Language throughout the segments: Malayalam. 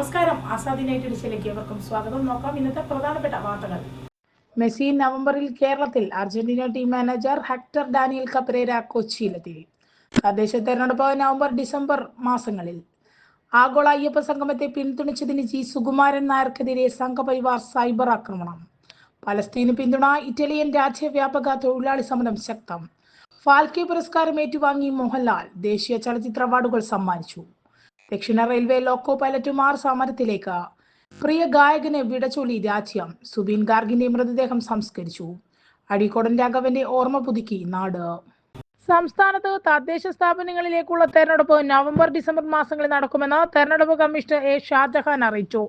നമസ്കാരം. ആസാദി നൈറ്റ് ഡിഷയിലേക്ക് ഏവർക്കും സ്വാഗതം. നോക്കാം ഇന്നത്തെ പ്രധാനപ്പെട്ട വാർത്തകൾ. മെസ്സി നവംബറിൽ കേരളത്തിൽ Argentina team manager Hector Daniel Cabrera കൊച്ചിയിലെത്തി. തദ്ദേശ തെരഞ്ഞെടുപ്പ് നവംബർ ഡിസംബർ മാസങ്ങളിൽ ആഗോള അയ്യപ്പ സംഗമത്തെ പിന്തുണച്ചതിന് ജി. സുകുമാരൻ നായർക്കെതിരെ സംഘപരിവാർ സൈബർ ആക്രമണം. പലസ്തീന് പിന്തുണ ഇറ്റാലിയൻ രാജ്യവ്യാപക തൊഴിലാളി സമരം ശക്തം. ഫാൽക്കെ പുരസ്കാരം ഏറ്റുവാങ്ങി മോഹൻലാൽ. ദേശീയ ചലച്ചിത്ര അവാർഡുകൾ സമ്മാനിച്ചു. ദക്ഷിണ റെയിൽവേ ലോക്കോ പൈലറ്റുമാർ സമരത്തിലേക്ക്. പ്രിയ ഗായകനെ വിടച്ചൊളി രാജ്യം. സുബീൻ ഗാർഗിന്റെ മൃതദേഹം സംസ്കരിച്ചു. അഴീക്കോടൻ രാഘവന്റെ ഓർമ്മ പുതുക്കി നാട്. സംസ്ഥാനത്ത് തദ്ദേശ സ്ഥാപനങ്ങളിലേക്കുള്ള തെരഞ്ഞെടുപ്പ് നവംബർ ഡിസംബർ മാസങ്ങളിൽ നടക്കുമെന്ന് തെരഞ്ഞെടുപ്പ് കമ്മീഷണർ എ ഷാജഹാൻ അറിയിച്ചു.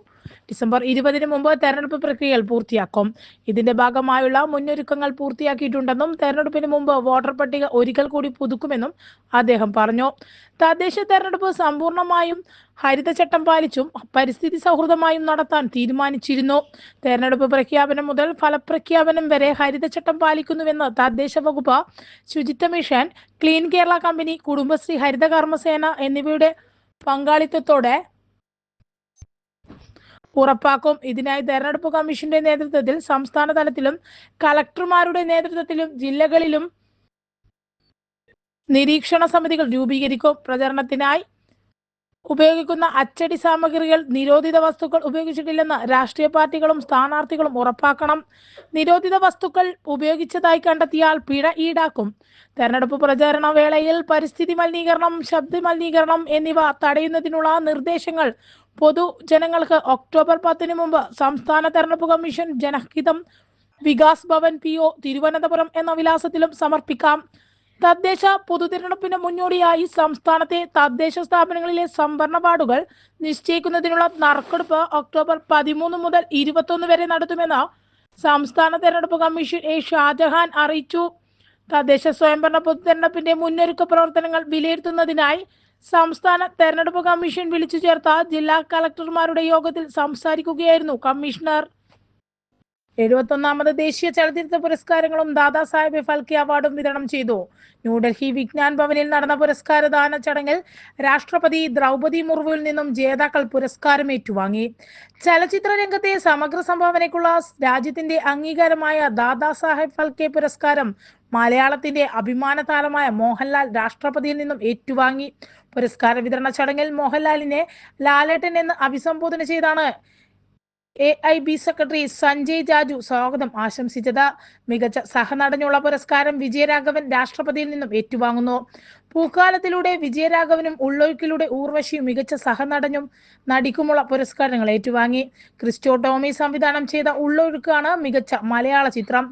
ഡിസംബർ ഇരുപതിന് മുമ്പ് തെരഞ്ഞെടുപ്പ് പ്രക്രിയകൾ പൂർത്തിയാക്കും. ഇതിന്റെ ഭാഗമായുള്ള മുന്നൊരുക്കങ്ങൾ പൂർത്തിയാക്കിയിട്ടുണ്ടെന്നും തെരഞ്ഞെടുപ്പിന് മുമ്പ് വോട്ടർ പട്ടിക ഒരിക്കൽ കൂടി പുതുക്കുമെന്നും അദ്ദേഹം പറഞ്ഞു. തദ്ദേശ തെരഞ്ഞെടുപ്പ് സമ്പൂർണമായും ഹരിതചട്ടം പാലിച്ചും പരിസ്ഥിതി സൗഹൃദമായും നടത്താൻ തീരുമാനിച്ചിരുന്നു. തെരഞ്ഞെടുപ്പ് പ്രഖ്യാപനം മുതൽ ഫലപ്രഖ്യാപനം വരെ ഹരിതചട്ടം പാലിക്കുന്നുവെന്ന് തദ്ദേശ വകുപ്പ് Suchitwa mission clean Kerala company Kudumbashree Haritha Karmasena എന്നിവയുടെ പങ്കാളിത്തത്തോടെ ഉറപ്പാക്കും. ഇതിനായി തെരഞ്ഞെടുപ്പ് കമ്മീഷന്റെ നേതൃത്വത്തിൽ സംസ്ഥാന തലത്തിലും കളക്ടർമാരുടെ നേതൃത്വത്തിലും ജില്ലകളിലും നിരീക്ഷണ സമിതികൾ രൂപീകരിക്കും. പ്രചരണത്തിനായി ഉപയോഗിക്കുന്ന അച്ചടി സാമഗ്രികൾ നിരോധിത വസ്തുക്കൾ ഉപയോഗിച്ചിട്ടില്ലെന്ന് രാഷ്ട്രീയ പാർട്ടികളും സ്ഥാനാർത്ഥികളും ഉറപ്പാക്കണം. നിരോധിത വസ്തുക്കൾ ഉപയോഗിച്ചതായി കണ്ടെത്തിയാൽ പിഴ ഈടാക്കും. തെരഞ്ഞെടുപ്പ് പ്രചാരണ വേളയിൽ പരിസ്ഥിതി മലിനീകരണം ശബ്ദ മലിനീകരണം എന്നിവ തടയുന്നതിനുള്ള നിർദ്ദേശങ്ങൾ പൊതുജനങ്ങൾക്ക് ഒക്ടോബർ പത്തിന് മുമ്പ് സംസ്ഥാന തെരഞ്ഞെടുപ്പ് commission ജനഹിതം Vikas Bhavan P O Thiruvananthapuram എന്ന വിലാസത്തിലും സമർപ്പിക്കാം. തദ്ദേശ പൊതുതിരഞ്ഞെടുപ്പിന് മുന്നോടിയായി സംസ്ഥാനത്തെ തദ്ദേശ സ്ഥാപനങ്ങളിലെ സംവരണ വാർഡുകൾ നിശ്ചയിക്കുന്നതിനുള്ള നറുക്കെടുപ്പ് ഒക്ടോബർ പതിമൂന്ന് മുതൽ ഇരുപത്തൊന്ന് വരെ നടത്തുമെന്ന് സംസ്ഥാന തെരഞ്ഞെടുപ്പ് കമ്മീഷൻ എ ഷാജഹാൻ അറിയിച്ചു. തദ്ദേശ സ്വയംഭരണ പൊതുതെരഞ്ഞെടുപ്പിന്റെ മുന്നൊരുക്ക പ്രവർത്തനങ്ങൾ വിലയിരുത്തുന്നതിനായി സംസ്ഥാന തെരഞ്ഞെടുപ്പ് കമ്മീഷൻ വിളിച്ചു ചേർത്ത ജില്ലാ കളക്ടർമാരുടെ യോഗത്തിൽ സംസാരിക്കുകയായിരുന്നു കമ്മീഷണർ. എഴുപത്തൊന്നാമത് ദേശീയ ചലച്ചിത്ര പുരസ്കാരങ്ങളും ദാദാ സാഹേബ് ഫൽക്കെ അവാർഡും വിതരണം ചെയ്തു. ന്യൂഡൽഹി വിജ്ഞാൻ ഭവനിൽ നടന്ന പുരസ്കാരദാന ചടങ്ങിൽ രാഷ്ട്രപതി ദ്രൗപതി മുർമുവിൽ നിന്നും ജേതാക്കൾ പുരസ്കാരം ഏറ്റുവാങ്ങി. ചലച്ചിത്ര രംഗത്തെ സമഗ്ര സംഭാവനയ്ക്കുള്ള രാജ്യത്തിന്റെ അംഗീകാരമായ ദാദാ സാഹേബ് ഫൽക്കെ പുരസ്കാരം മലയാളത്തിന്റെ അഭിമാന താരമായ മോഹൻലാൽ രാഷ്ട്രപതിയിൽ നിന്നും ഏറ്റുവാങ്ങി. പുരസ്കാര വിതരണ ചടങ്ങിൽ മോഹൻലാലിനെ ലാലേട്ടൻ എന്ന് അഭിസംബോധന ചെയ്താണ്. A I B secretary Sanjay Jaju സ്വാഗതം ആശംസിച്ചത്. മികച്ച സഹനടനുള്ള പുരസ്കാരം വിജയരാഘവൻ രാഷ്ട്രപതിയിൽ നിന്നും ഏറ്റുവാങ്ങുന്നു. പൂക്കാലത്തിലൂടെ വിജയരാഘവനും ഉള്ളൊഴുക്കിലൂടെ ഊർവശിയും മികച്ച സഹനടനും നടിക്കുമുള്ള പുരസ്കാരങ്ങൾ ഏറ്റുവാങ്ങി. ക്രിസ്റ്റോ ടോമി സംവിധാനം ചെയ്ത ഉള്ളൊഴുക്കാണ് മികച്ച മലയാള ചിത്രം.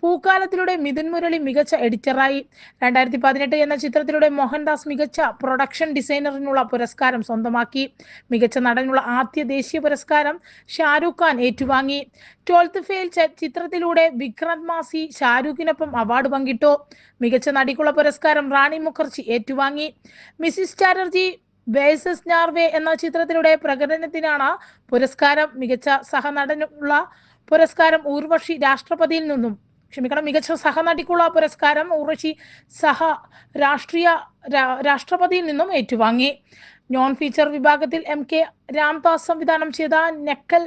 പൂക്കാലത്തിലൂടെ മിഥുൻ മുരളി മികച്ച എഡിറ്ററായി. രണ്ടായിരത്തി പതിനെട്ട് എന്ന ചിത്രത്തിലൂടെ മോഹൻദാസ് മികച്ച പ്രൊഡക്ഷൻ ഡിസൈനറിനുള്ള പുരസ്കാരം സ്വന്തമാക്കി. മികച്ച നടനുള്ള ആദ്യ ദേശീയ പുരസ്കാരം ഷാരൂഖ് ഖാൻ ഏറ്റുവാങ്ങി. ട്വൽത്ത് ഫെയിൽ ചിത്രത്തിലൂടെ വിക്രാന്ത് മാസി ഷാരൂഖിനൊപ്പം അവാർഡ് പങ്കിട്ടു. മികച്ച നടിക്കുള്ള പുരസ്കാരം റാണി മുഖർജി ഏറ്റുവാങ്ങി. മിസിസ് ചാറ്റർജി വേഴ്സസ് നാർവേ എന്ന ചിത്രത്തിലൂടെ പ്രകടനത്തിനാണ് പുരസ്കാരം. മികച്ച സഹനടനുള്ള പുരസ്കാരം ഊർവശി രാഷ്ട്രപതിയിൽ നിന്നും ക്ഷമിക്കണം മികച്ച സഹനടിക്കുള്ള പുരസ്കാരം ഊർവശി സഹ രാഷ്ട്രീയ രാഷ്ട്രപതിയിൽ നിന്നും ഏറ്റുവാങ്ങി. നോൺ ഫീച്ചർ വിഭാഗത്തിൽ എം കെ രാംദാസ് സംവിധാനം ചെയ്ത Nekal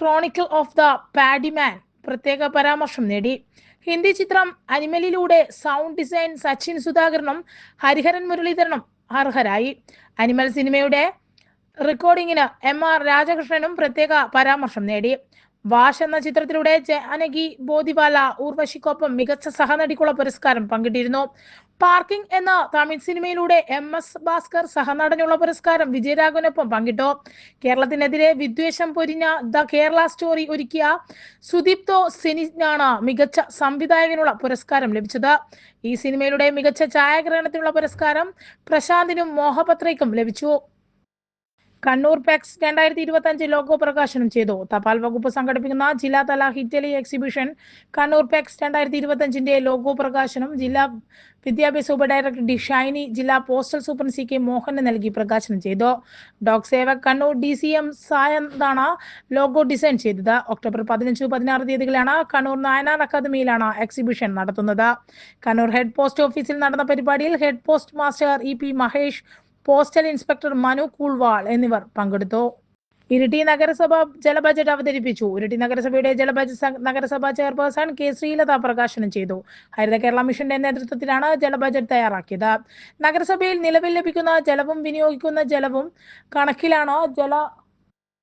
chronicle of the paddy man പ്രത്യേക പരാമർശം നേടി. ഹിന്ദി ചിത്രം അനിമലിലൂടെ സൗണ്ട് ഡിസൈൻ സച്ചിൻ സുധാകരനും ഹരിഹരൻ മുരളീധരനും അർഹരായി. അനിമൽ സിനിമയുടെ റെക്കോർഡിങ്ങിന് എം ആർ രാജകൃഷ്ണനും പ്രത്യേക പരാമർശം നേടി. വാഷ് എന്ന ചിത്രത്തിലൂടെ ജാനകി ബോധിപാല ഊർവശിക്കൊപ്പം മികച്ച സഹനടിക്കുള്ള പുരസ്കാരം പങ്കിട്ടിരുന്നു. പാർക്കിംഗ് എന്ന തമിഴ് സിനിമയിലൂടെ എം എസ് ഭാസ്കർ സഹനടനുള്ള പുരസ്കാരം വിജയരാഘവനൊപ്പം പങ്കിട്ടു. കേരളത്തിനെതിരെ വിദ്വേഷം പൊരിഞ്ഞ ദ കേരള സ്റ്റോറി ഒരുക്കിയ സുദീപ്തോ സെനിനാണ് മികച്ച സംവിധായകനുള്ള പുരസ്കാരം ലഭിച്ചത്. ഈ സിനിമയിലൂടെ മികച്ച ഛായാഗ്രഹണത്തിനുള്ള പുരസ്കാരം പ്രശാന്തിനും മോഹപത്രയ്ക്കും ലഭിച്ചു. കണ്ണൂർ പെക്സ് രണ്ടായിരത്തി ഇരുപത്തി അഞ്ച് ലോഗോ പ്രകാശനം ചെയ്തു. തപാൽ വകുപ്പ് സംഘടിപ്പിക്കുന്ന ജില്ലാതല ഹിറ്റലി എക്സിബിഷൻ കണ്ണൂർ പെക്സ് രണ്ടായിരത്തി ഇരുപത്തി അഞ്ചിന്റെ ലോഗോ പ്രകാശനം ജില്ലാ വിദ്യാഭ്യാസ ഉപഡയറക്ടർ ഡി ഷൈനി ജില്ലാ പോസ്റ്റൽ സൂപ്രണ്ട് സി കെ മോഹന് നൽകി പ്രകാശനം ചെയ്തു. ഡോക് സേവക് കണ്ണൂർ ഡി സി എം സായന്താണ് ലോഗോ ഡിസൈൻ ചെയ്തത്. ഒക്ടോബർ പതിനഞ്ച് പതിനാറ് തീയതികളാണ് കണ്ണൂർ നായനാർ അക്കാദമിയിലാണ് എക്സിബിഷൻ നടത്തുന്നത്. കണ്ണൂർ ഹെഡ് പോസ്റ്റ് ഓഫീസിൽ നടന്ന പരിപാടിയിൽ head post master E P Mahesh postal inspector Manu Koolwal എന്നിവർ പങ്കെടുത്തു. ഇരിട്ടി നഗരസഭ ജല ബജറ്റ് അവതരിപ്പിച്ചു. ഇരിട്ടി നഗരസഭയുടെ ജല ബജറ്റ് നഗരസഭാ ചെയർപേഴ്സൺ കെ ശ്രീലത പ്രകാശനം ചെയ്തു. ഹരിത കേരള മിഷന്റെ നേതൃത്വത്തിലാണ് ജല ബജറ്റ് തയ്യാറാക്കിയത്. നഗരസഭയിൽ നിലവിൽ ലഭിക്കുന്ന ജലവും വിനിയോഗിക്കുന്ന ജലവും കണക്കിലാണ് ജല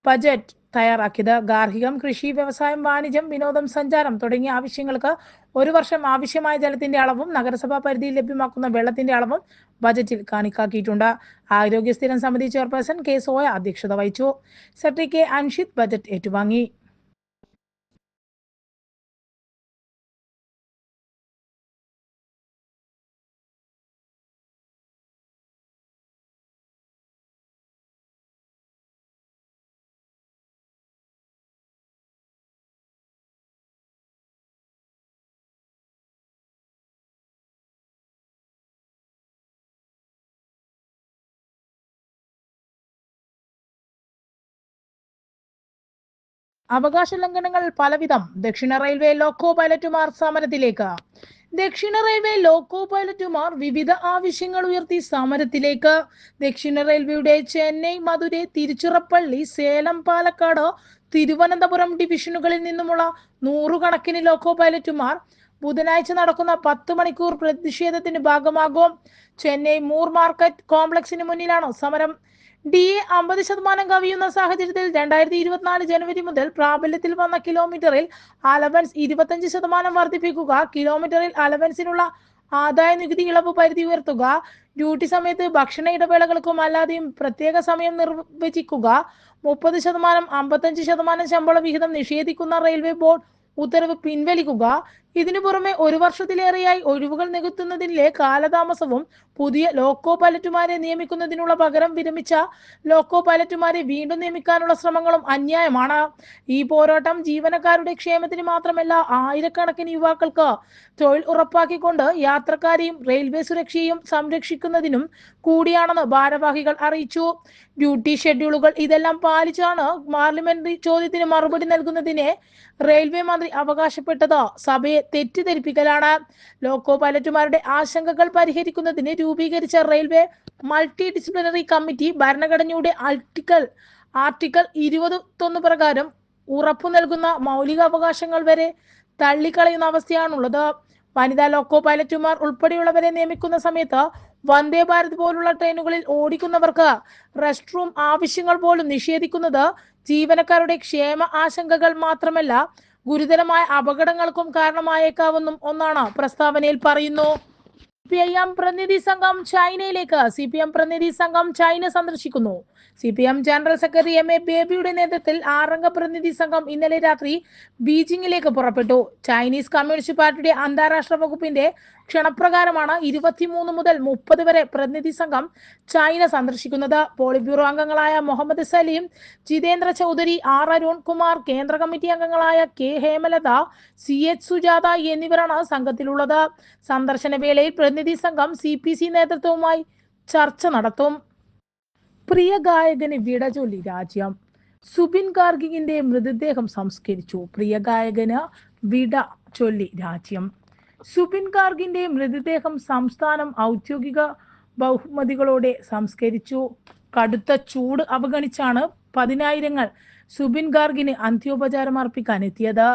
ബജറ്റ് തയ്യാറാക്കിയത്. ഗാർഹികം കൃഷി വ്യവസായം വാണിജ്യം വിനോദം സഞ്ചാരം തുടങ്ങിയ ആവശ്യങ്ങൾക്ക് ഒരു വർഷം ആവശ്യമായ ജലത്തിന്റെ അളവും നഗരസഭാ പരിധിയിൽ ലഭ്യമാക്കുന്ന വെള്ളത്തിന്റെ അളവും ബജറ്റിൽ കാണിക്കാക്കിയിട്ടുണ്ട്. ആരോഗ്യ സ്ഥിരം സമിതി ചെയർപേഴ്സൺ കെ സോയ അധ്യക്ഷത വഹിച്ചു. സെക്രട്ടറി കെ അൻഷിത് ബജറ്റ് ഏറ്റുവാങ്ങി. അവകാശ ലംഘനങ്ങൾ പലവിധം. ദക്ഷിണ റെയിൽവേ ലോക്കോ പൈലറ്റുമാർ സമരത്തിലേക്ക്. ദക്ഷിണ റെയിൽവേ ലോക്കോ പൈലറ്റുമാർ വിവിധ ആവശ്യങ്ങൾ ഉയർത്തി സമരത്തിലേക്ക്. ദക്ഷിണ റെയിൽവേയുടെ ചെന്നൈ മധുരൈ തിരുച്ചിറപ്പള്ളി സേലം പാലക്കാട് തിരുവനന്തപുരം ഡിവിഷനുകളിൽ നിന്നുമുള്ള നൂറുകണക്കിന് ലോക്കോ പൈലറ്റുമാർ ബുധനാഴ്ച നടക്കുന്ന പത്ത് മണിക്കൂർ പ്രതിഷേധത്തിന്റെ ഭാഗമാകും. ചെന്നൈ മൂർ മാർക്കറ്റ് കോംപ്ലക്സിന് മുന്നിലാണ് സമരം. ഡി എ അമ്പത് ശതമാനം കവിയുന്ന സാഹചര്യത്തിൽ രണ്ടായിരത്തി ഇരുപത്തിനാല് ജനുവരി മുതൽ പ്രാബല്യത്തിൽ വന്ന കിലോമീറ്ററിൽ അലവൻസ് ഇരുപത്തഞ്ച് ശതമാനം വർദ്ധിപ്പിക്കുക കിലോമീറ്ററിൽ അലവൻസിനുള്ള ആദായ നികുതി ഇളവ് പരിധി ഉയർത്തുക ഡ്യൂട്ടി സമയത്ത് ഭക്ഷണ ഇടവേളകൾക്കും അല്ലാതെയും പ്രത്യേക സമയം നിർവചിക്കുക മുപ്പത് ശതമാനം അമ്പത്തഞ്ച് ശതമാനം ശമ്പള വിഹിതം നിഷേധിക്കുന്ന റെയിൽവേ ബോർഡ് ഉത്തരവ് പിൻവലിക്കുക ഇതിനു പുറമെ ഒരു വർഷത്തിലേറെയായി ഒഴിവുകൾ നികത്തുന്നതിലെ കാലതാമസവും പുതിയ ലോക്കോ പൈലറ്റുമാരെ നിയമിക്കുന്നതിനുള്ള പകരം വിരമിച്ച ലോക്കോ പൈലറ്റുമാരെ വീണ്ടും നിയമിക്കാനുള്ള ശ്രമങ്ങളും അന്യായമാണ്. ഈ പോരാട്ടം ജീവനക്കാരുടെ ക്ഷേമത്തിന് മാത്രമല്ല ആയിരക്കണക്കിന് യുവാക്കൾക്ക് തൊഴിൽ ഉറപ്പാക്കിക്കൊണ്ട് യാത്രക്കാരെയും റെയിൽവേ സുരക്ഷയും സംരക്ഷിക്കുന്നതിനും കൂടിയാണെന്ന് ഭാരവാഹികൾ അറിയിച്ചു. ഡ്യൂട്ടി ഷെഡ്യൂളുകൾ ഇതെല്ലാം പാലിച്ചാണ് പാർലമെന്ററി ചോദ്യത്തിന് മറുപടി നൽകുന്നതിനെ റെയിൽവേ മന്ത്രി അവകാശപ്പെട്ടത്. സഭയെ തെറ്റിദ്ധരിപ്പിക്കലാണ്. ലോക്കോ പൈലറ്റുമാരുടെ ആശങ്കകൾ പരിഹരിക്കുന്നതിന് രൂപീകരിച്ച റെയിൽവേ മൾട്ടി ഡിസിപ്ലിനറി കമ്മിറ്റി ഭരണഘടനയുടെ ആർട്ടിക്കൽ ആർട്ടിക്കൽ ഇരുപത്തൊന്ന് പ്രകാരം ഉറപ്പു നൽകുന്ന മൗലികാവകാശങ്ങൾ വരെ തള്ളിക്കളയുന്ന അവസ്ഥയാണുള്ളത്. വനിതാ ലോക്കോ പൈലറ്റുമാർ ഉൾപ്പെടെയുള്ളവരെ നിയമിക്കുന്ന സമയത്ത് വന്ദേ ഭാരത് പോലുള്ള ട്രെയിനുകളിൽ ഓടിക്കുന്നവർക്ക് റെസ്റ്റ് റൂം ആവശ്യങ്ങൾ പോലും നിഷേധിക്കുന്നത് ജീവനക്കാരുടെ ക്ഷേമ ആശങ്കകൾ മാത്രമല്ല ഗുരുതരമായ അപകടങ്ങൾക്കും കാരണമായേക്കാവുന്ന ഒന്നാണ് പ്രസ്താവനയിൽ പറയുന്നു. പി ഐ എം പ്രതിനിധി സംഘം ചൈനയിലേക്ക് സി പി എം പ്രതിനിധി സംഘം ചൈന സന്ദർശിക്കുന്നു. C P M general secretary M A ബേബിയുടെ നേതൃത്വത്തിൽ ആറംഗ പ്രതിനിധി സംഘം ഇന്നലെ രാത്രി ബീജിംഗിലേക്ക് പുറപ്പെട്ടു. ചൈനീസ് കമ്മ്യൂണിസ്റ്റ് പാർട്ടിയുടെ അന്താരാഷ്ട്ര വകുപ്പിന്റെ ക്ഷണപ്രകാരമാണ് ഇരുപത്തിമൂന്ന് മുതൽ മുപ്പത് വരെ പ്രതിനിധി സംഘം ചൈന സന്ദർശിക്കുന്നത്. പോളിറ്റ് ബ്യൂറോ അംഗങ്ങളായ മുഹമ്മദ് സലീം ജിതേന്ദ്ര ചൗധരി ആർ അരുൺ കുമാർ കേന്ദ്ര കമ്മിറ്റി അംഗങ്ങളായ K Hemalatha C H Sujatha എന്നിവരാണ് സംഘത്തിലുള്ളത്. സന്ദർശന വേളയിൽ പ്രതിനിധി സംഘം സി നേതൃത്വവുമായി ചർച്ച നടത്തും. പ്രിയ ഗായകന് വിട ചൊല്ലി രാജ്യം. സുബിൻ ഗാർഗിന്റെ മൃതദേഹം സംസ്കരിച്ചു. പ്രിയ ഗായകന് വിട ചൊല്ലി രാജ്യം. സുബിൻ ഗാർഗിന്റെ മൃതദേഹം സംസ്ഥാനം ഔദ്യോഗിക ബഹുമതികളോടെ സംസ്കരിച്ചു. കടുത്ത ചൂട് അവഗണിച്ചാണ് പതിനായിരങ്ങൾ സുബിൻ ഗാർഗിന് അന്ത്യോപചാരം അർപ്പിക്കാൻ എത്തിയത്.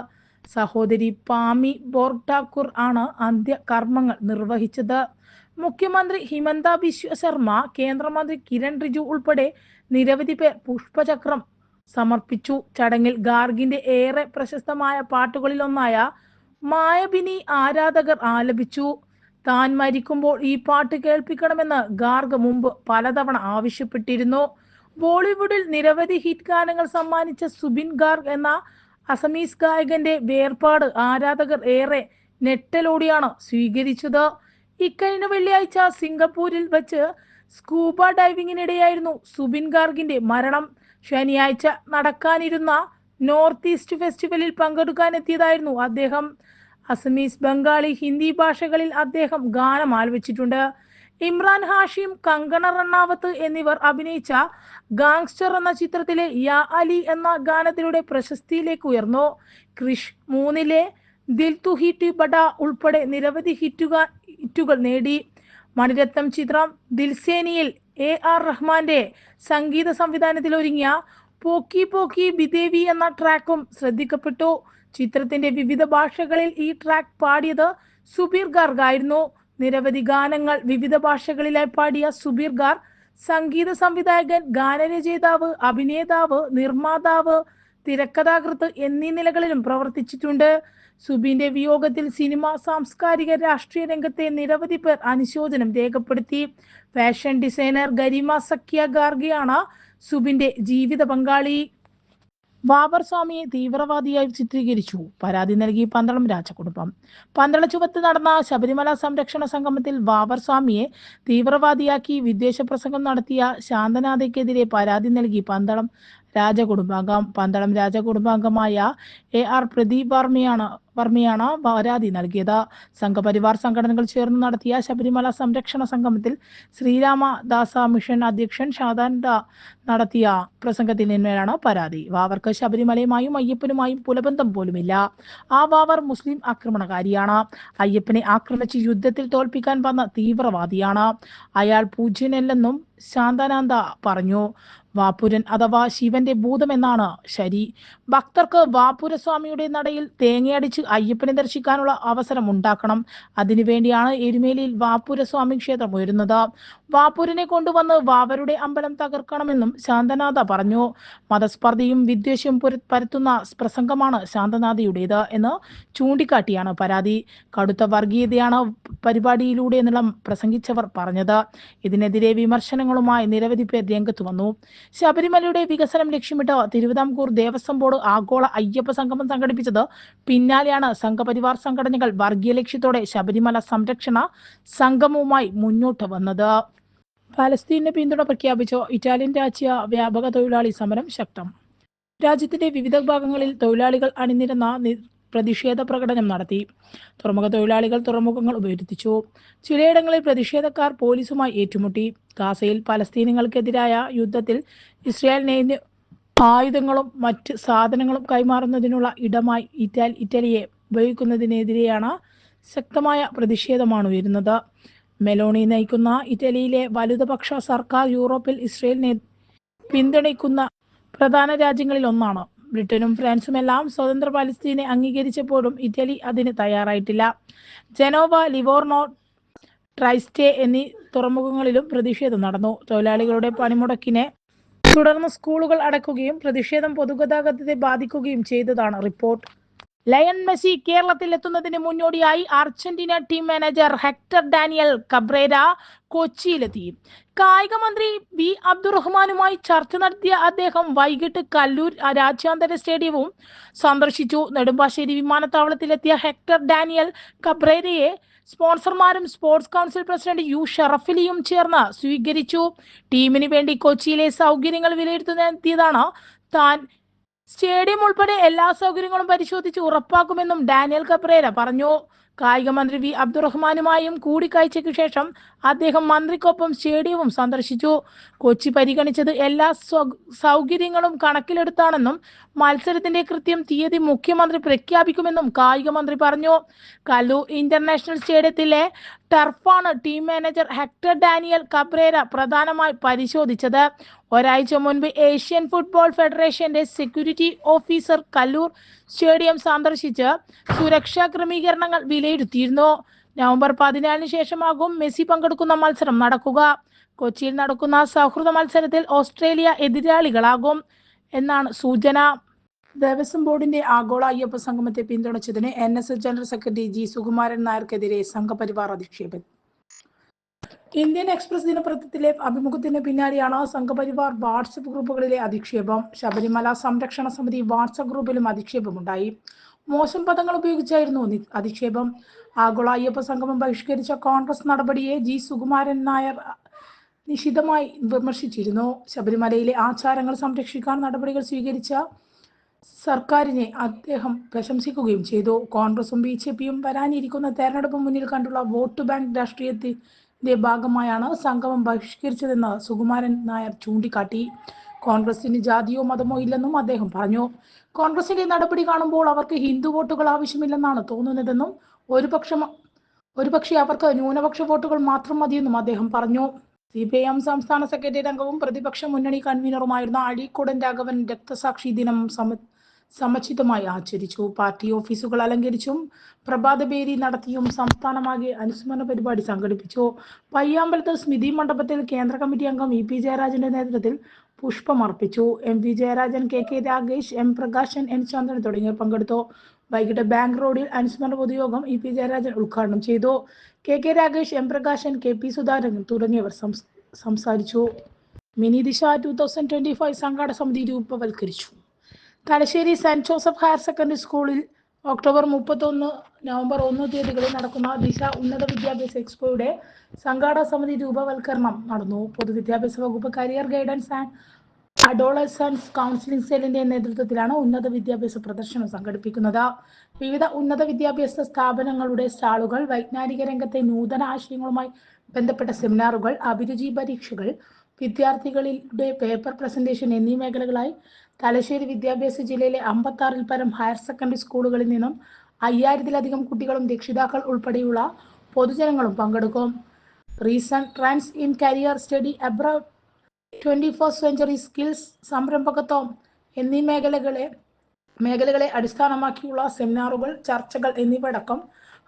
സഹോദരി പാമി ബോർട്ടാക്കൂർ ആണ് അന്ത്യകർമ്മങ്ങൾ നിർവഹിച്ചത്. മുഖ്യമന്ത്രി ഹിമന്ത ബിശ്വ ശർമ്മ കേന്ദ്രമന്ത്രി കിരൺ റിജു ഉൾപ്പെടെ നിരവധി പേർ പുഷ്പചക്രം സമർപ്പിച്ചു. ചടങ്ങിൽ ഗാർഗിന്റെ ഏറെ പ്രശസ്തമായ പാട്ടുകളിലൊന്നായ മായബിനി ആരാധകർ ആലപിച്ചു. താൻ മരിക്കുമ്പോൾ ഈ പാട്ട് കേൾപ്പിക്കണമെന്ന് ഗാർഗ് മുമ്പ് പലതവണ ആവശ്യപ്പെട്ടിരുന്നു. ബോളിവുഡിൽ നിരവധി ഹിറ്റ് ഗാനങ്ങൾ സമ്മാനിച്ച സുബിൻ ഗാർഗ് എന്ന അസമീസ് ഗായകന്റെ വേർപാട് ആരാധകർ ഏറെ നെട്ടലോടിയാണ് സ്വീകരിച്ചത്. ഇക്കഴിഞ്ഞ വെള്ളിയാഴ്ച സിംഗപ്പൂരിൽ വച്ച് സ്കൂബ ഡൈവിങ്ങിനിടെയായിരുന്നു സുബിൻ ഗാർഗിന്റെ മരണം. ശനിയാഴ്ച നടക്കാനിരുന്ന നോർത്ത് ഈസ്റ്റ് ഫെസ്റ്റിവലിൽ പങ്കെടുക്കാനെത്തിയതായിരുന്നു അദ്ദേഹം. അസമീസ് ബംഗാളി ഹിന്ദി ഭാഷകളിൽ അദ്ദേഹം ഗാനം ആലപിച്ചിട്ടുണ്ട്. ഇമ്രാൻ ഹാഷിം കങ്കണ റണ്ണാവത്ത് എന്നിവർ അഭിനയിച്ച ഗാങ്സ്റ്റർ എന്ന ചിത്രത്തിലെ യാ അലി എന്ന ഗാനത്തിലൂടെ പ്രശസ്തിയിലേക്ക് ഉയർന്നു. ക്രിഷ് മൂന്നിലെ ദിൽ തു ഹിറ്റ് ബഡ ഉൾപ്പെടെ നിരവധി ഹിറ്റുക ഹിറ്റുകൾ നേടി. മണിരത്നം ചിത്രം ദിൽസേനിയിൽ എ ആർ റഹ്മാന്റെ സംഗീത സംവിധാനത്തിൽ ഒരുങ്ങിയ പോക്കി പോക്കി ബിദേവി എന്ന ട്രാക്കും ശ്രദ്ധിക്കപ്പെട്ടു. ചിത്രത്തിന്റെ വിവിധ ഭാഷകളിൽ ഈ ട്രാക്ക് പാടിയത് സുബീർ ഗാർഗ് ആയിരുന്നു. നിരവധി ഗാനങ്ങൾ വിവിധ ഭാഷകളിലായി പാടിയ സുബീർ ഗാർ സംഗീത സംവിധായകൻ ഗാനരചയിതാവ് അഭിനേതാവ് നിർമ്മാതാവ് തിരക്കഥാകൃത്ത് എന്നീ നിലകളിലും പ്രവർത്തിച്ചിട്ടുണ്ട്. സുബിന്റെ വിയോഗത്തിൽ സിനിമാ സാംസ്കാരിക രാഷ്ട്രീയ രംഗത്തെ നിരവധി പേർ അനുശോചനം രേഖപ്പെടുത്തി. ഫാഷൻ ഡിസൈനർ ഗരിമ സഖ്യ ഗാർഗിയാണ് സുബിന്റെ ജീവിത പങ്കാളി. ബാബർ സ്വാമിയെ തീവ്രവാദിയായി ചിത്രീകരിച്ചു. പരാതി നൽകി പന്തളം രാജകുടുംബം. പന്തള ചുവത്ത് നടന്ന ശബരിമല സംരക്ഷണ സംഗമത്തിൽ ബാബർ സ്വാമിയെ തീവ്രവാദിയാക്കി വിദ്വേഷ പ്രസംഗം നടത്തിയ ശാന്തനാഥയ്ക്കെതിരെ പരാതി നൽകി പന്തളം രാജകുടുംബാംഗം. പന്തളം രാജകുടുംബാംഗമായ എ ആർ പ്രദീപ് വർമ്മയാണ് വർമ്മയാണ് പരാതി നൽകിയത്. സംഘപരിവാർ സംഘടനകൾ ചേർന്ന് നടത്തിയ ശബരിമല സംരക്ഷണ സംഗമത്തിൽ ശ്രീരാമദാസ മിഷൻ അധ്യക്ഷൻ ശാദാനന്ദ നടത്തിയ പ്രസംഗത്തിൽ നിന്നാണ് പരാതി. വാവർക്ക് ശബരിമലയുമായും അയ്യപ്പനുമായും പുലബന്ധം പോലുമില്ല. ആ വാവർ മുസ്ലിം ആക്രമണകാരിയാണ്. അയ്യപ്പനെ ആക്രമിച്ച് യുദ്ധത്തിൽ തോൽപ്പിക്കാൻ വന്ന തീവ്രവാദിയാണ്. അയാൾ പൂജ്യനല്ലെന്നും ശാന്താനന്ദ പറഞ്ഞു. വാപുരൻ അഥവാ ശിവന്റെ ഭൂതമെന്നാണ് ശരി. ഭക്തർക്ക് വാപുരസ്വാമിയുടെ നടയിൽ തേങ്ങയടിച്ച് അയ്യപ്പനെ ദർശിക്കാനുള്ള അവസരം ഉണ്ടാക്കണം. അതിനുവേണ്ടിയാണ് എരുമേലിയിൽ വാപുരസ്വാമി ക്ഷേത്രം ഉയരുന്നത് വാപുരനെ കൊണ്ടുവന്ന് വാവരുടെ അമ്പലം തകർക്കണമെന്നും ശാന്തനാഥ പറഞ്ഞു. മതസ്പർദ്ധയും വിദ്വേഷവും പുര- പരത്തുന്ന പ്രസംഗമാണ് ശാന്തനാഥയുടേത് എന്ന് ചൂണ്ടിക്കാട്ടിയാണ് പരാതി. കടുത്ത വർഗീയതയാണ് പരിപാടിയിലൂടെ നിളം പ്രസംഗിച്ചവർ പറഞ്ഞത്. ഇതിനെതിരെ വിമർശനങ്ങളുമായി നിരവധി പേർ രംഗത്ത് വന്നു. ശബരിമലയുടെ വികസനം ലക്ഷ്യമിട്ട് തിരുവിതാംകൂർ ദേവസ്വം ബോർഡ് ആഗോള അയ്യപ്പ സംഗമം സംഘടിപ്പിച്ചത് പിന്നാലെയാണ് സംഘപരിവാർ സംഘടനകൾ വർഗീയ ലക്ഷ്യത്തോടെ ശബരിമല സംരക്ഷണ സംഗമവുമായി മുന്നോട്ട് വന്നത്. ഫലസ്തീന് പിന്തുണ പ്രഖ്യാപിച്ച? ഇറ്റാലിയൻ രാജ്യ വ്യാപക തൊഴിലാളി സമരം ശക്തം. രാജ്യത്തിന്റെ വിവിധ ഭാഗങ്ങളിൽ തൊഴിലാളികൾ അണിനിരന്ന പ്രതിഷേധ പ്രകടനം നടത്തി. തുറമുഖ തൊഴിലാളികൾ തുറമുഖങ്ങൾ ഉപയോഗിച്ചു ചിലയിടങ്ങളിൽ പ്രതിഷേധക്കാർ പോലീസുമായി ഏറ്റുമുട്ടി. ഗാസയിൽ പലസ്തീനികൾക്കെതിരായ യുദ്ധത്തിൽ ഇസ്രായേലിനെ ആയുധങ്ങളും മറ്റ് സാധനങ്ങളും കൈമാറുന്നതിനുള്ള ഇടമായി ഇറ്റാൽ ഇറ്റലിയെ ഉപയോഗിക്കുന്നതിനെതിരെയാണ് ശക്തമായ പ്രതിഷേധമാണ് ഉയരുന്നത്. മെലോണി നയിക്കുന്ന ഇറ്റലിയിലെ വലതുപക്ഷ സർക്കാർ യൂറോപ്പിൽ ഇസ്രയേലിനെ പിന്തുണയ്ക്കുന്ന പ്രധാന രാജ്യങ്ങളിൽ ഒന്നാണ്. ബ്രിട്ടനും ഫ്രാൻസും എല്ലാം സ്വതന്ത്ര പലസ്തീനെ അംഗീകരിച്ചപ്പോഴും ഇറ്റലി അതിന് തയ്യാറായിട്ടില്ല. ജനോവ ലിവോർണോ ട്രൈസ്റ്റേ എന്നീ തുറമുഖങ്ങളിലും പ്രതിഷേധം നടന്നു. തൊഴിലാളികളുടെ പണിമുടക്കിനെ തുടർന്ന് സ്കൂളുകൾ അടക്കുകയും പ്രതിഷേധം പൊതുഗതാഗതത്തെ ബാധിക്കുകയും ചെയ്തതാണ് റിപ്പോർട്ട്. ലയൺ മെസ്സി കേരളത്തിൽ എത്തുന്നതിന് മുന്നോടിയായി Argentina team manager Hector Daniel Cabrera കൊച്ചിയിലെത്തി. കായിക മന്ത്രി വി അബ്ദുറഹ്മാനുമായി ചർച്ച നടത്തിയ അദ്ദേഹം വൈകിട്ട് കല്ലൂർ രാജ്യാന്തര സ്റ്റേഡിയവും സന്ദർശിച്ചു. നെടുമ്പാശ്ശേരി വിമാനത്താവളത്തിലെത്തിയ ഹെക്ടർ ഡാനിയൽ കബ്രേരയെ സ്പോൺസർമാരും സ്പോർട്സ് കൗൺസിൽ പ്രസിഡന്റ് യു ഷറഫലിയും ചേർന്ന് സ്വീകരിച്ചു. ടീമിന് വേണ്ടി കൊച്ചിയിലെ സൗകര്യങ്ങൾ വിലയിരുത്തുന്നതിനെത്തിയതാണ് താൻ സ്റ്റേഡിയം ഉൾപ്പെടെ എല്ലാ സൗകര്യങ്ങളും പരിശോധിച്ച് ഉറപ്പാക്കുമെന്നും ഡാനിയൽ കപ്രേര പറഞ്ഞു. കായിക മന്ത്രി വി അബ്ദുറഹ്മാനുമായും കൂടിക്കാഴ്ചയ്ക്ക് ശേഷം അദ്ദേഹം മന്ത്രിക്കൊപ്പം സ്റ്റേഡിയവും സന്ദർശിച്ചു. കൊച്ചി പരിഗണിച്ചത് എല്ലാ സൗകര്യങ്ങളും കണക്കിലെടുത്താണെന്നും മത്സരത്തിന്റെ കൃത്യം തീയതി മുഖ്യമന്ത്രി പ്രഖ്യാപിക്കുമെന്നും കായിക മന്ത്രി പറഞ്ഞു. കല്ലൂർ ഇന്റർനാഷണൽ സ്റ്റേഡിയത്തിലെ ടർഫാണ് team manager Hector Daniel Cabrera പ്രധാനമായി പരിശോധിച്ചത്. ഒരാഴ്ച മുൻപ് ഏഷ്യൻ ഫുട്ബോൾ ഫെഡറേഷന്റെ സെക്യൂരിറ്റി ഓഫീസർ കല്ലൂർ സ്റ്റേഡിയം സന്ദർശിച്ച് സുരക്ഷാ ക്രമീകരണങ്ങൾ വിലയിരുത്തിയിരുന്നു. നവംബർ പതിനാലിന് ശേഷമാകും മെസ്സി പങ്കെടുക്കുന്ന മത്സരം. നടക്കുക. കൊച്ചിയിൽ നടക്കുന്ന സൗഹൃദ മത്സരത്തിൽ ഓസ്ട്രേലിയ എതിരാളികളാകും എന്നാണ് സൂചന. ദേവസ്വം ബോർഡിന്റെ ആഗോള അയ്യപ്പ സംഗമത്തെ പിന്തുണച്ചതിന് N S S general secretary G Sukumaran നായർക്കെതിരെ Sangh Parivar അധിക്ഷേപം. ഇന്ത്യൻ എക്സ്പ്രസ് ദിനപത്രത്തിലെ അഭിമുഖത്തിന് പിന്നാലെയാണ് സംഘപരിവാർ വാട്സപ്പ് ഗ്രൂപ്പുകളിലെ അധിക്ഷേപം. ശബരിമല സംരക്ഷണ സമിതി വാട്സപ്പ് ഗ്രൂപ്പിലും അധിക്ഷേപമുണ്ടായി. മോശം പദങ്ങൾ ഉപയോഗിച്ചായിരുന്നു അധിക്ഷേപം. ആഗോള അയ്യപ്പ സംഗമം ബഹിഷ്കരിച്ച കോൺഗ്രസ് നടപടിയെ ജി. സുകുമാരൻ നായർ നിശിതമായി വിമർശിച്ചിരുന്നു. ശബരിമലയിലെ ആചാരങ്ങൾ സംരക്ഷിക്കാൻ നടപടികൾ സ്വീകരിച്ച സർക്കാരിനെ അദ്ദേഹം പ്രശംസിക്കുകയും ചെയ്തു. കോൺഗ്രസും ബി. ജെ. പിയും വരാനിരിക്കുന്ന തെരഞ്ഞെടുപ്പ് മുന്നിൽ കണ്ടുള്ള വോട്ട് ബാങ്ക് രാഷ്ട്രീയത്തിന്റെ ഭാഗമായാണ് സംഗമം ബഹിഷ്കരിച്ചതെന്ന് സുകുമാരൻ നായർ ചൂണ്ടിക്കാട്ടി. കോൺഗ്രസിന് ജാതിയോ മതമോ ഇല്ലെന്നും അദ്ദേഹം പറഞ്ഞു. കോൺഗ്രസിന്റെ നടപടി കാണുമ്പോൾ അവർക്ക് ഹിന്ദു വോട്ടുകൾ ആവശ്യമില്ലെന്നാണ് തോന്നുന്നതെന്നും ഒരുപക്ഷം ഒരുപക്ഷെ അവർക്ക് ന്യൂനപക്ഷ വോട്ടുകൾ മാത്രം മതിയെന്നും അദ്ദേഹം പറഞ്ഞു. സി പി ഐ എം സംസ്ഥാന സെക്രട്ടേറിയറ്റ് അംഗവും പ്രതിപക്ഷ മുന്നണി കൺവീനറുമായിരുന്ന അഴീക്കോടൻ രാഘവൻ രക്തസാക്ഷി ദിനം സമ സമചിതമായി ആചരിച്ചു. പാർട്ടി ഓഫീസുകൾ അലങ്കരിച്ചും പ്രഭാതപേരി നടത്തിയും സംസ്ഥാനമാകെ അനുസ്മരണ പരിപാടി സംഘടിപ്പിച്ചു. പയ്യാമ്പലത്ത് സ്മിതി മണ്ഡപത്തിൽ കേന്ദ്ര കമ്മിറ്റി അംഗം ഇ പി ജയരാജന്റെ നേതൃത്വത്തിൽ പുഷ്പം അർപ്പിച്ചു M V Jayarajan K K Ragesh M Prakashan N Chandran തുടങ്ങിയവർ പങ്കെടുത്തു. വൈകിട്ട് ബാങ്ക് റോഡിൽ അനുസ്മരണ പൊതുയോഗം ഇ പി ജയരാജൻ ഉദ്ഘാടനം ചെയ്തു. K K Ragesh M Prakashan K P Sudhakaran തുടങ്ങിയവർ സംസാരിച്ചു. Mini Disha two thousand twenty five സംഘാടക സമിതി രൂപവൽക്കരിച്ചു. Thalassery saint Joseph higher secondary സ്കൂളിൽ ഒക്ടോബർ മുപ്പത്തൊന്ന് നവംബർ ഒന്ന് തീയതികളിൽ നടക്കുന്ന ദിശ ഉന്നത വിദ്യാഭ്യാസ എക്സ്പോയുടെ സംഘാടക സമിതി രൂപവൽക്കരണം നടന്നു. പൊതുവിദ്യാഭ്യാസ വകുപ്പ് career guidance and adolescence counselling സെല്ലിന്റെ നേതൃത്വത്തിലാണ് ഉന്നത വിദ്യാഭ്യാസ പ്രദർശനം സംഘടിപ്പിക്കുന്നത്. വിവിധ ഉന്നത വിദ്യാഭ്യാസ സ്ഥാപനങ്ങളുടെ സ്റ്റാളുകൾ വൈജ്ഞാനിക രംഗത്തെ നൂതന ആശയങ്ങളുമായി ബന്ധപ്പെട്ട സെമിനാറുകൾ അഭിരുചി പരീക്ഷകൾ വിദ്യാർത്ഥികളുടെ പേപ്പർ പ്രസന്റേഷൻ എന്നീ മേഖലകളായി തലശ്ശേരി വിദ്യാഭ്യാസ ജില്ലയിലെ അമ്പത്താറിൽ പരം ഹയർ സെക്കൻഡറി സ്കൂളുകളിൽ നിന്നും അയ്യായിരത്തിലധികം കുട്ടികളും രക്ഷിതാക്കൾ ഉൾപ്പെടെയുള്ള പൊതുജനങ്ങളും പങ്കെടുക്കും. Recent trends in career study abroad twenty first century skills സംരംഭകത്വം എന്നീ മേഖലകളെ മേഖലകളെ അടിസ്ഥാനമാക്കിയുള്ള സെമിനാറുകൾ ചർച്ചകൾ എന്നിവയടക്കം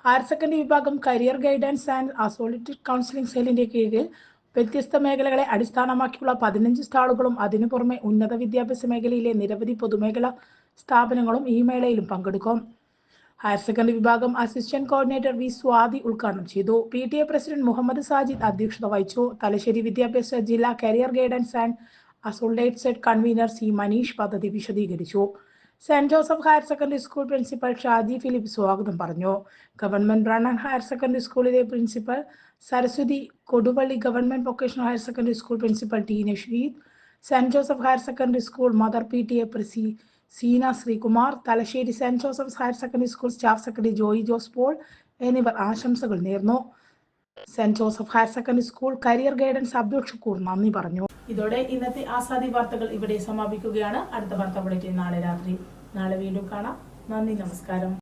ഹയർ സെക്കൻഡറി വിഭാഗം കരിയർ ഗൈഡൻസ് ആൻഡ് അസോളിറ്റഡ് കൗൺസിലിംഗ് സെല്ലിന്റെ കീഴിൽ വ്യത്യസ്ത മേഖലകളെ അടിസ്ഥാനമാക്കിയുള്ള പതിനഞ്ച് സ്റ്റാളുകളും അതിനു പുറമെ ഉന്നത വിദ്യാഭ്യാസ മേഖലയിലെ നിരവധി പൊതുമേഖലാ സ്ഥാപനങ്ങളും ഈ മേളയിലും പങ്കെടുക്കും. ഹയർ സെക്കൻഡറി വിഭാഗം അസിസ്റ്റന്റ് കോർഡിനേറ്റർ വി സ്വാതി ഉദ്ഘാടനം ചെയ്തു. P T A president Muhammad Sajid അധ്യക്ഷത വഹിച്ചു. തലശ്ശേരി വിദ്യാഭ്യാസ ജില്ലാ കരിയർ ഗൈഡൻസ് ആൻഡ് അസോൾഡേറ്റ്സ് കൺവീനർ സി മനീഷ് പദ്ധതി വിശദീകരിച്ചു. Saint Joseph higher secondary school principal Shaji Philip സ്വാഗതം പറഞ്ഞു. ഗവൺമെന്റ് റൺ ഹയർ സെക്കൻഡറി സ്കൂളിലെ principal Saraswathi Koduvally government vocational higher secondary school principal T Nasheed saint Joseph higher secondary school mother P T A പ്രസി Seena Sreekumar Thalassery saint Joseph higher secondary school staff secretary Joy Jose Paul എന്നിവർ ആശംസകൾ നേർന്നു. Saint Joseph higher secondary school career guidance Abdul Shukoor നന്ദി പറഞ്ഞു. ഇതോടെ ഇന്നത്തെ ആസാദി വാർത്തകൾ ഇവിടെ സമാപിക്കുകയാണ്. അടുത്ത വാർത്ത ബുള്ളറ്റിൻ നാളെ രാത്രി. നാളെ വീണ്ടും കാണാം. നന്ദി നമസ്കാരം.